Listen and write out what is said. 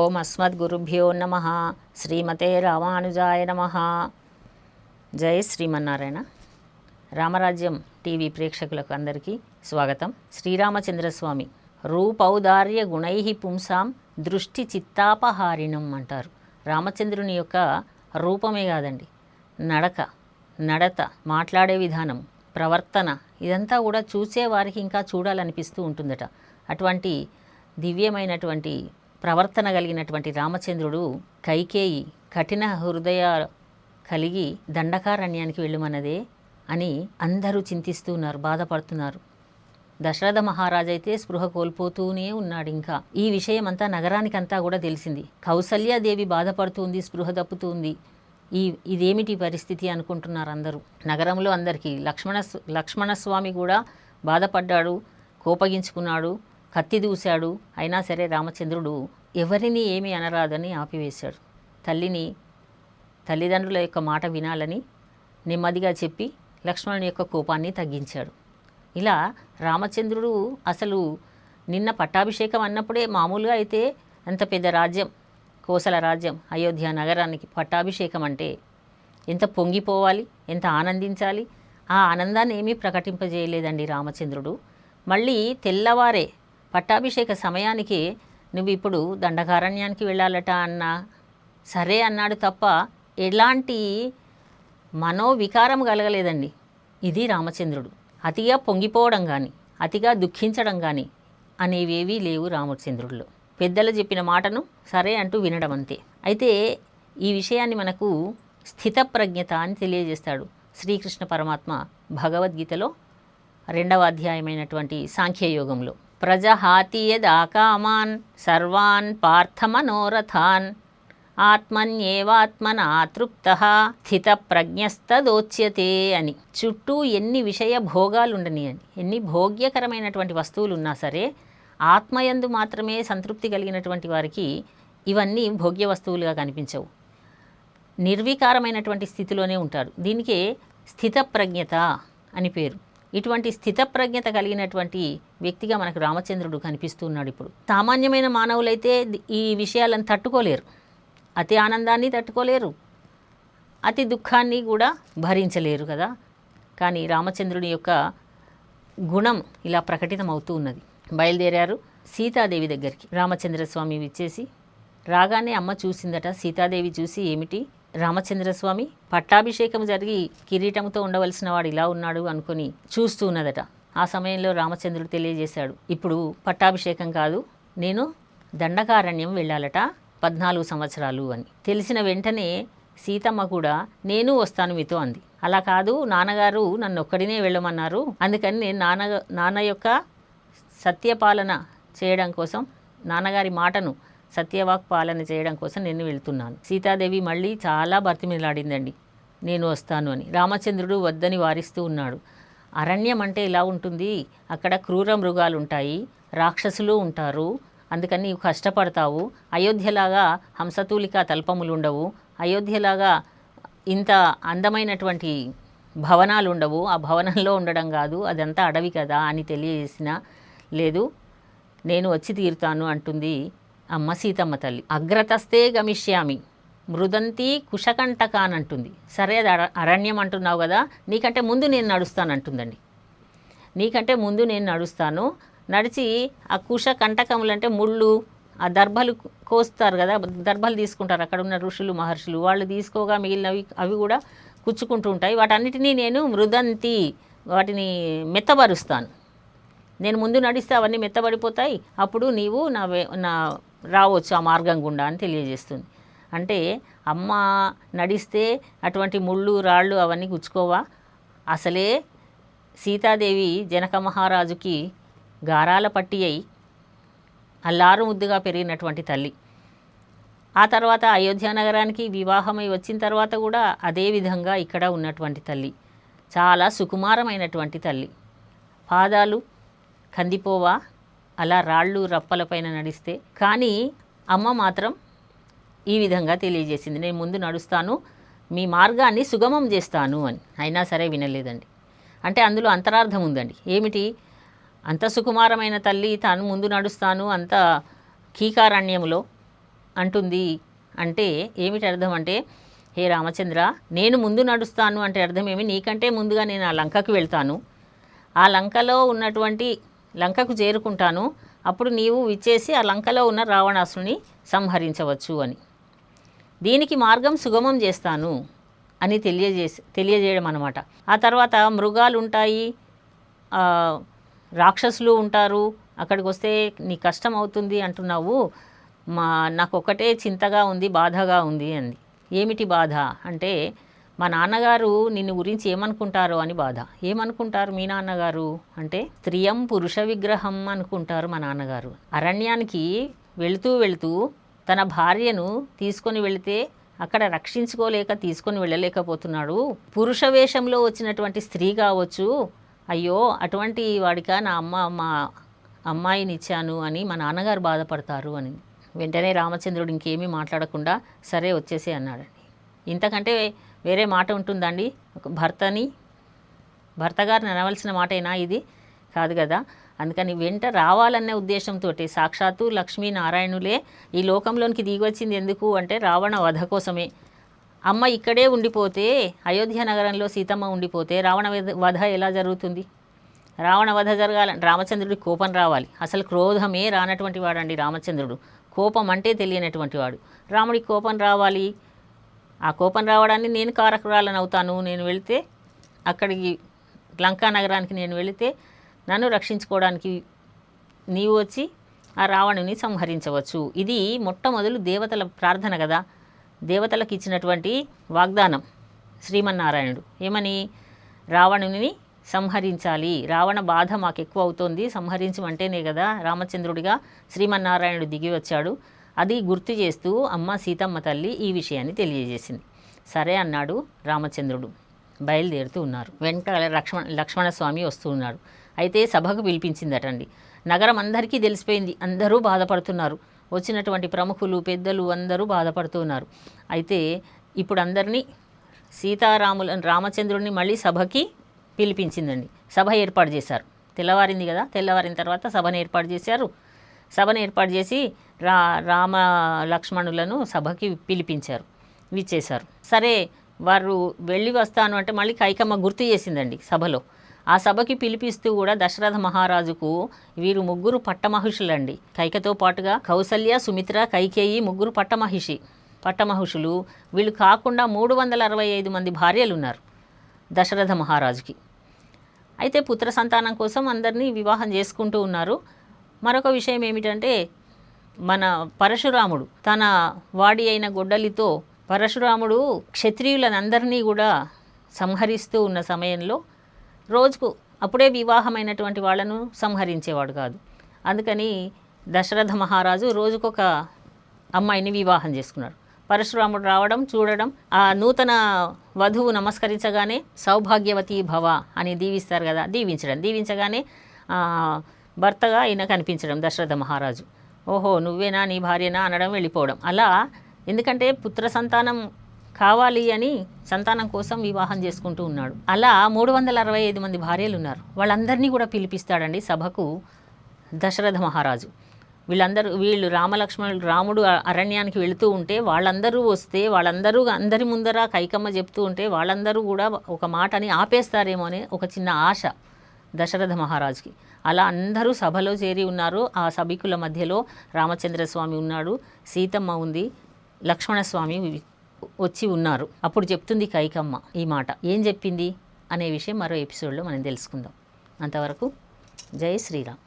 ఓం అస్మద్గురుభ్యో నమ శ్రీమతే రామానుజాయ నమ జయ శ్రీమన్నారాయణ. రామరాజ్యం టీవీ ప్రేక్షకులకు అందరికీ స్వాగతం. శ్రీరామచంద్రస్వామి రూపౌదార్య గుణై పుంసాం దృష్టి చిత్తాపహారిణం అంటారు. రామచంద్రుని యొక్క రూపమే కాదండి నడక నడత మాట్లాడే విధానం ప్రవర్తన ఇదంతా కూడా చూసేవారికి ఇంకా చూడాలనిపిస్తూ ఉంటుందట. అటువంటి దివ్యమైనటువంటి ప్రవర్తన కలిగినటువంటి రామచంద్రుడు కైకేయి కఠిన హృదయ కలిగి దండకారణ్యానికి వెళ్ళమన్నదే అని అందరూ చింతిస్తున్నారు బాధపడుతున్నారు. దశరథ మహారాజైతే స్పృహ కోల్పోతూనే ఉన్నాడు ఇంకా. ఈ విషయం అంతా నగరానికంతా కూడా తెలిసింది. కౌసల్యాదేవి బాధపడుతుంది స్పృహ తప్పుతుంది. ఈ ఇదేమిటి పరిస్థితి అనుకుంటున్నారు అందరూ. నగరంలో అందరికీ లక్ష్మణ లక్ష్మణస్వామి కూడా బాధపడ్డాడు కోపగించుకున్నాడు కత్తి దూశాడు. అయినా సరే రామచంద్రుడు ఎవరిని ఏమీ అనరాదని ఆపివేశాడు. తల్లిని తల్లిదండ్రుల యొక్క మాట వినాలని నెమ్మదిగా చెప్పి లక్ష్మణుని యొక్క కోపాన్ని తగ్గించాడు. ఇలా రామచంద్రుడు అసలు నిన్న పట్టాభిషేకం అన్నప్పుడే మామూలుగా అయితే అంత పెద్ద రాజ్యం కోసల రాజ్యం అయోధ్య నగరానికి పట్టాభిషేకం అంటే ఎంత పొంగిపోవాలి ఎంత ఆనందించాలి? ఆ ఆనందాన్ని ఏమీ ప్రకటింపజేయలేదండి రామచంద్రుడు. మళ్ళీ తెల్లవారే పట్టాభిషేక సమయానికి నువ్వు ఇప్పుడు దండకారణ్యానికి వెళ్ళాలట అన్నా సరే అన్నాడు తప్ప ఎలాంటి మనోవికారం కలగలేదండి. ఇది రామచంద్రుడు. అతిగా పొంగిపోవడం కానీ అతిగా దుఃఖించడం కానీ అనేవేవీ లేవు రామచంద్రుడిలో. పెద్దలు చెప్పిన మాటను సరే అంటూ వినడం అంతే. అయితే ఈ విషయాన్ని మనకు స్థితప్రజ్ఞత అని తెలియజేస్తాడు శ్రీకృష్ణ పరమాత్మ భగవద్గీతలో రెండవ అధ్యాయమైనటువంటి సాంఖ్యయోగంలో. ప్రజహాతి యదాకామాన్ సర్వాన్ పార్థమనోరథాన్. ఆత్మన్యేవాత్మన తృప్త స్థిత ప్రజ్ఞస్తదోచ్యతే అని. చుట్టూ ఎన్ని విషయ భోగాలుండని అని. ఎన్ని భోగ్యకరమైనటువంటి వస్తువులు ఉన్నా సరే ఆత్మయందు మాత్రమే సంతృప్తి కలిగినటువంటి వారికి ఇవన్నీ భోగ్య వస్తువులుగా కనిపించవు. నిర్వికారమైనటువంటి స్థితిలోనే ఉంటారు. దీనికే స్థితప్రజ్ఞత అని పేరు. ఇటువంటి స్థితప్రజ్ఞత కలిగినటువంటి వ్యక్తిగా మనకు రామచంద్రుడు కనిపిస్తున్నాడు ఇప్పుడు. సామాన్యమైన మానవులైతే ఈ విషయాలను తట్టుకోలేరు. అతి ఆనందాన్ని తట్టుకోలేరు. అతి దుఃఖాన్ని కూడా భరించలేరు కదా. కానీ రామచంద్రుని యొక్క గుణం ఇలా ప్రకటితమవుతూ ఉన్నది. బయలుదేరారు సీతాదేవి దగ్గరికి. రామచంద్రస్వామి విచ్చేసి రాగానే అమ్మ చూసిందట. సీతాదేవి చూసి ఏమిటి? రామచంద్రస్వామి పట్టాభిషేకం జరిగి కిరీటంతో ఉండవలసిన వాడు ఇలా ఉన్నాడు అనుకొని చూస్తూ ఉన్నదట. ఆ సమయంలో రామచంద్రుడు తెలియజేశాడు. ఇప్పుడు పట్టాభిషేకం కాదు నేను దండకారణ్యం వెళ్ళాలట. పద్నాలుగు సంవత్సరాలు అని. తెలిసిన వెంటనే సీతమ్మ కూడా నేను వస్తాను మీతో అంది. అలా కాదు నాన్నగారు నన్ను ఒక్కడినే వెళ్ళమన్నారు. అందుకని నేను నాన్న నాన్న యొక్క సత్యపాలన చేయడం కోసం నాన్నగారి మాటను సత్యవాక్ పాలన చేయడం కోసం నేను వెళ్తున్నాను. సీతాదేవి మళ్ళీ చాలా బతిమిలాడిందండి. నేను వస్తాను అని. రామచంద్రుడు వద్దని వారిస్తూ ఉన్నాడు. అరణ్యం అంటే ఇలా ఉంటుంది. అక్కడ క్రూర మృగాలు ఉంటాయి రాక్షసులు ఉంటారు. అందుకని నీవు కష్టపడతావు. అయోధ్యలాగా హంసతూలిక తల్పములు ఉండవు అయోధ్యలాగా ఇంత అందమైనటువంటి భవనాలు ఉండవు ఆ భవనంలో ఉండడం కాదు అదంతా అడవి కదా అని తెలియజేసిన లేదు. నేను వచ్చి తీరుతాను అంటుంది అమ్మ సీతమ్మ తల్లి. అగ్రతస్తే గమిష్యామి. మృదంతి కుశకంటకానంటుంది. సరే అది అర- అరణ్యం అంటున్నావు కదా నీకంటే ముందు నేను నడుస్తానంటుందండి. నీకంటే ముందు నేను నడుస్తాను. నడిచి ఆ కుష కంటకములు అంటే ముళ్ళు ఆ దర్భలు కోస్తారు కదా దర్భలు తీసుకుంటారు. అక్కడ ఉన్న ఋషులు మహర్షులు వాళ్ళు తీసుకోగా మిగిలినవి అవి కూడా కుచ్చుకుంటూ ఉంటాయి. వాటన్నిటినీ నేను మృదంతి వాటిని మెత్తబరుస్తాను. నేను ముందు నడిస్తే అవన్నీ మెత్తబడిపోతాయి. అప్పుడు నీవు నా వే- నా రావచ్చు ఆ మార్గం గుండా అని తెలియజేస్తుంది. అంటే అమ్మ నడిస్తే అటువంటి ముళ్ళు రాళ్ళు అవన్నీ గుచ్చుకోవా అసలే సీతాదేవి జనక మహారాజుకి గారాల పట్టి అయి అల్లారు ముద్దుగా పెరిగినటువంటి తల్లి. ఆ తర్వాత అయోధ్య నగరానికి వివాహమై వచ్చిన తర్వాత కూడా అదే విధంగా ఇక్కడ ఉన్నటువంటి తల్లి. చాలా సుకుమారమైనటువంటి తల్లి. పాదాలు కందిపోవా అలా రాళ్ళు రప్పలపైన నడిస్తే. కానీ అమ్మ మాత్రం ఈ విధంగా తెలియజేసింది నేను ముందు నడుస్తాను మీ మార్గాన్ని సుగమం చేస్తాను అని. అయినా సరే వినలేదండి. అంటే అందులో అంతరార్థం ఉందండి. ఏమిటి? అంత సుకుమారమైన తల్లి తాను ముందు నడుస్తాను అంత కీకారణ్యంలో అంటుంది అంటే ఏమిటి అర్థం అంటే హే రామచంద్ర నేను ముందు నడుస్తాను అంటే అర్థం ఏమి? నీకంటే ముందుగా నేను ఆ లంకకు వెళ్తాను. ఆ లంకలో ఉన్నటువంటి లంకకు చేరుకుంటాను. అప్పుడు నీవు విచ్చేసి ఆ లంకలో ఉన్న రావణాసుని సంహరించవచ్చు అని. దీనికి మార్గం సుగమం చేస్తాను అని తెలియజేసి తెలియజేయడం అనమాట ఆ తర్వాత మృగాలు ఉంటాయి రాక్షసులు ఉంటారు అక్కడికి వస్తే నీ కష్టం అవుతుంది అంటున్నావు. మా నాకు ఒకటే చింతగా ఉంది బాధగా ఉంది అంది. ఏమిటి బాధ? అంటే మా నాన్నగారు నిన్ను గురించి ఏమనుకుంటారో అని బాధ. ఏమనుకుంటారు మీ నాన్నగారు? అంటే స్త్రియం పురుష విగ్రహం అనుకుంటారు మా నాన్నగారు. అరణ్యానికి వెళుతూ వెళుతూ తన భార్యను తీసుకొని వెళితే అక్కడ రక్షించుకోలేక తీసుకొని వెళ్ళలేకపోతున్నాడు. పురుష వేషంలో వచ్చినటువంటి స్త్రీ కావచ్చు అయ్యో అటువంటి వాడిక నా అమ్మ మా అమ్మాయిని ఇచ్చాను అని మా నాన్నగారు బాధపడతారు అని. వెంటనే రామచంద్రుడు ఇంకేమీ మాట్లాడకుండా సరే వచ్చేసి అన్నాడండి. ఇంతకంటే వేరే మాట ఉంటుందండి? ఒక భర్తని భర్త గారిని అనవలసిన మాటేనా ఇది? కాదు కదా. అందుకని వెంట రావాలనే ఉద్దేశంతో సాక్షాత్తు లక్ష్మీనారాయణులే ఈ లోకంలోనికి దిగొచ్చింది ఎందుకు అంటే రావణ వధ కోసమే. అమ్మ ఇక్కడే ఉండిపోతే అయోధ్య నగరంలో సీతమ్మ ఉండిపోతే రావణ వధ- వధ ఎలా జరుగుతుంది? రావణ వధ జరగాలంటే రామచంద్రుడికి కోపం రావాలి. అసలు క్రోధమే రానటువంటి వాడండి రామచంద్రుడు. కోపం అంటే తెలియనటువంటి వాడు. రాముడికి కోపం రావాలి. ఆ కోపం రావడాన్ని నేను కారకురాలను అవుతాను. నేను వెళితే అక్కడికి లంకా నగరానికి నేను వెళితే నన్ను రక్షించుకోవడానికి నీవు వచ్చి ఆ రావణుని సంహరించవచ్చు. ఇది మొట్టమొదలు దేవతల ప్రార్థన కదా. దేవతలకు ఇచ్చినటువంటి వాగ్దానం శ్రీమన్నారాయణుడు. ఏమని? రావణుని సంహరించాలి. రావణ బాధ మాకు ఎక్కువ అవుతోంది. సంహరించమంటేనే కదా రామచంద్రుడిగా శ్రీమన్నారాయణుడు దిగి వచ్చాడు. అది గుర్తు చేస్తూ అమ్మ సీతమ్మ తల్లి ఈ విషయాన్ని తెలియజేసింది. సరే అన్నాడు రామచంద్రుడు. బయలుదేరుతూ ఉన్నారు. వెంట లక్ష్మణ లక్ష్మణస్వామి వస్తూ ఉన్నాడు అయితే సభకు పిలిపించిందటండి. నగరం అందరికీ తెలిసిపోయింది. అందరూ బాధపడుతున్నారు. వచ్చినటువంటి ప్రముఖులు పెద్దలు అందరూ బాధపడుతున్నారు. అయితే ఇప్పుడు అందరినీ సీతారాముల రామచంద్రుడిని మళ్ళీ సభకి పిలిపించిందండి. సభ ఏర్పాటు చేశారు. తెల్లవారింది కదా తెల్లవారిన తర్వాత సభను ఏర్పాటు చేశారు. సభను ఏర్పాటు చేసి రా రామ లక్ష్మణులను సభకి పిలిపించారు విచ్చేశారు. సరే వారు వెళ్ళి వస్తాను అంటే మళ్ళీ కైకమ్మ గుర్తు చేసిందండి సభలో. ఆ సభకి పిలిపిస్తూ కూడా దశరథ మహారాజుకు వీరు ముగ్గురు పట్టమహిషులండి. కైకతో పాటుగా కౌసల్య సుమిత్ర కైకేయి ముగ్గురు పట్టమహిషి పట్టమహుషులు. వీళ్ళు కాకుండా మూడు వందల అరవై ఐదు మంది భార్యలు ఉన్నారు దశరథ మహారాజుకి. అయితే పుత్ర సంతానం కోసం అందరినీ వివాహం చేసుకుంటూ ఉన్నారు. మరొక విషయం ఏమిటంటే మన పరశురాముడు తన వాడి అయిన గొడ్డలితో పరశురాముడు క్షత్రియులందరినీ కూడా సంహరిస్తూ ఉన్న సమయంలో రోజుకు అప్పుడే వివాహమైనటువంటి వాళ్ళను సంహరించేవాడు కాదు. అందుకని దశరథ మహారాజు రోజుకొక అమ్మాయిని వివాహం చేసుకున్నాడు. పరశురాముడు రావడం చూడడం ఆ నూతన వధువు నమస్కరించగానే సౌభాగ్యవతి భవ అని దీవిస్తారు కదా దీవించడం. దీవించగానే భర్తగా ఈయన కనిపించడం దశరథ మహారాజు. ఓహో నువ్వేనా నీ భార్యనా అనడం వెళ్ళిపోవడం. అలా ఎందుకంటే పుత్ర సంతానం కావాలి అని సంతానం కోసం వివాహం చేసుకుంటూ ఉన్నాడు. అలా మూడు వందల అరవై ఐదు మంది భార్యలు ఉన్నారు వాళ్ళందరినీ కూడా పిలిపిస్తాడండి సభకు దశరథ మహారాజు. వీళ్ళందరూ వీళ్ళు రామలక్ష్మణులు రాముడు అరణ్యానికి వెళుతూ ఉంటే వాళ్ళందరూ వస్తే వాళ్ళందరూ అందరి ముందర కైకమ్మ చెప్తూ ఉంటే వాళ్ళందరూ కూడా ఒక మాటని ఆపేస్తారేమో అనే ఒక చిన్న ఆశ దశరథ మహారాజుకి. అలా అందరూ సభలో చేరి ఉన్నారు. ఆ సభికుల మధ్యలో రామచంద్రస్వామి ఉన్నాడు. సీతమ్మ ఉంది. లక్ష్మణస్వామి వచ్చి ఉన్నారు. అప్పుడు చెప్తుంది కైకమ్మ ఈ మాట. ఏం చెప్పింది? అనే విషయం మరో ఎపిసోడ్లో మనం తెలుసుకుందాం. అంతవరకు జై శ్రీరామ్.